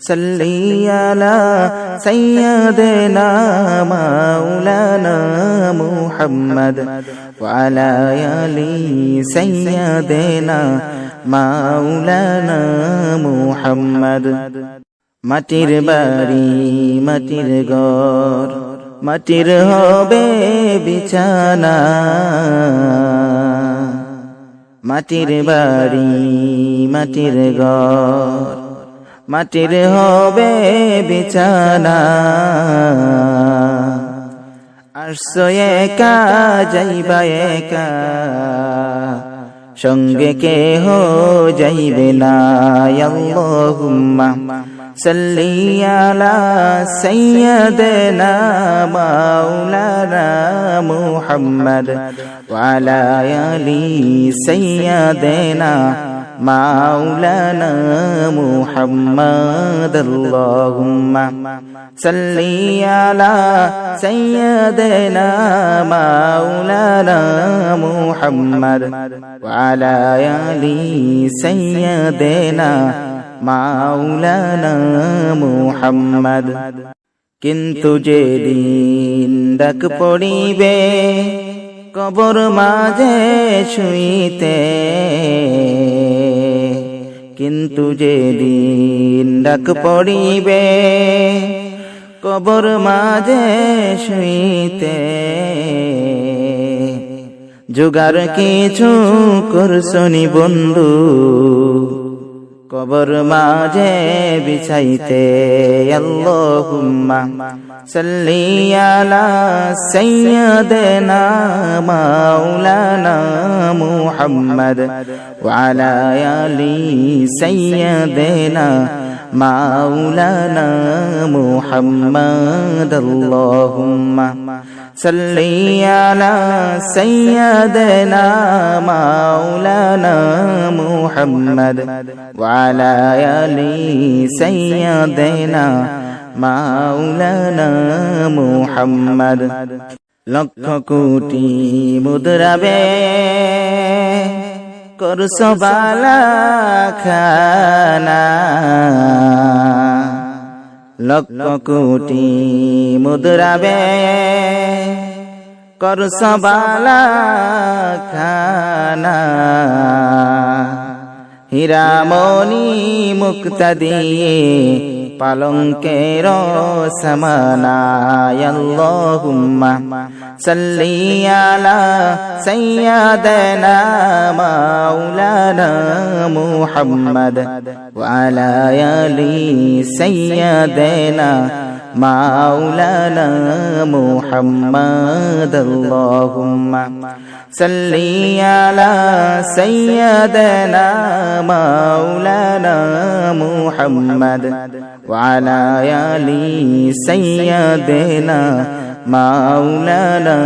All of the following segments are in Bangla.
صل على سيدنا مولانا محمد وعلى آل سيدنا مولانا محمد মাটির বাড়ি মাটির ঘর মাটির হবে বিছানা মাটির বাড়ি মাটির ঘর মাটির হবে বিছানা। আসছো একা, যাইবা একা। সঙ্গে কেহ যাইবে না। আল্লাহুম্মা সাল্লি আলা সাইয়্যিদিনা মাওলানা মুহাম্মদ ওয়া আলা আলি সাইয়্যিদিনা মাওলানা মুহাম্মদ, আল্লাহুম্মা সাল্লি আলা সাইয়্যিদিনা মাওলানা মুহাম্মদ ওয়া আলা আলি সাইয়্যিদিনা মাওলানা মুহাম্মদ। কিন্তু যেদিন ডাক পড়িবে কবর মাঝে শুইতে। কিন্তু যে দিন ডাক পড়িবে, কবর মাঝে শুইতে। জোগাড় কিছু করছনি বন্ধু কবর মাঝে বিছাইতে আল্লাহুম্মা সাল্লি আলা সাইয়্যিদিনা মাওলানা মুহাম্মদ ওয়া আলা আলি সাইয়্যিদিনা মাওলানা মুহাম্মদ আল্লাহুম্মা صل على سيدنا مولانا محمد وعلى آل سيدنا مولانا محمد লক্ষ কোটি মুদ্রাবে করছ বালা খানা লক্ষ কোটি মুদ্রাবে করছ বালা খানা হীরামণি মুক্তা দিয়ে পালঙ্কের সমানায় আল্লাহুম্মা সাল্লি আলা সাইয়্যিদিনা মাওলানা মুহাম্মদ ওয়া আলা আলি সাইয়্যিদিনা مولانا محمد اللهم صل على سيدنا مولانا محمد وعلى آل سيدنا مولانا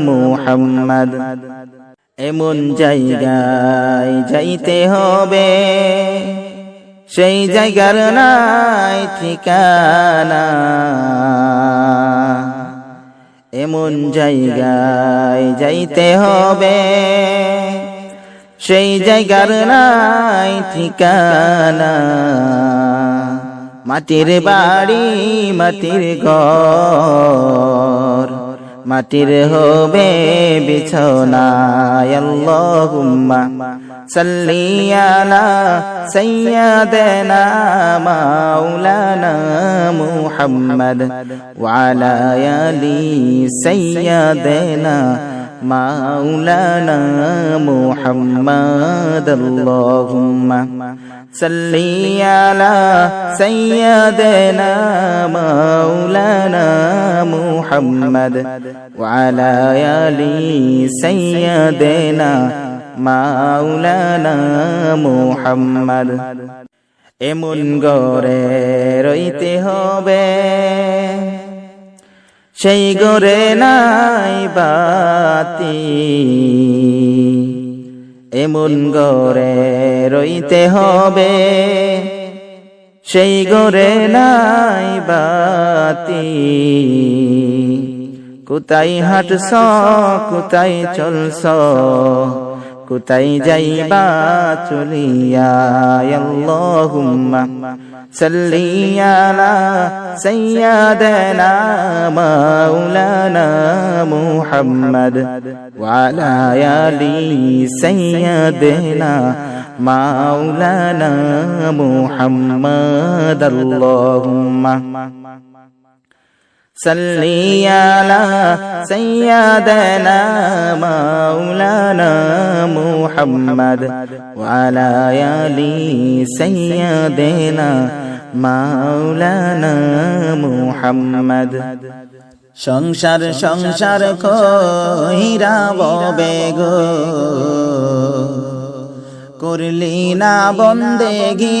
محمد এমন জায়গায় যাইতে হবে সেই জায়গার নাই ঠিকানা এমন জায়গায় যাইতে হবে সেই জায়গার নাই ঠিকানা মাটির বাড়ি, মাটির ঘর। মাটির হবে বিছনা আল্লাহুম্মা সাল্লি আলা সাইয়্যিদিনা মাওলানা মুহাম্মদ ওয়া আলা আলি সাইয়্যিদিনা مولانا محمد اللهم صل على سيدنا مولانا محمد وعلى آل سيدنا مولانا محمد এমন গড়ে রইতে হবে সেই গোরে নাই বাতি। এমন গোরে রইতে হবে। সেই গোরে নাই বাতি। কোথায় হাঁটছ, কোথায় চলছ? কোথায় যাইবা চলিয়া, আল্লাহুম্মা সাল্লি আলা সাইয়্যিদিনা মাওলানা মুহাম্মদ ওয়া আলা আলি সাইয়্যিদিনা মাওলানা মুহাম্মদ আল্লাহুম্মা صلي على سيدنا مولانا محمد وعلى آل سيدنا مولانا محمد সংসার সংসার কইরা ববে গো করলি না বন্দেগি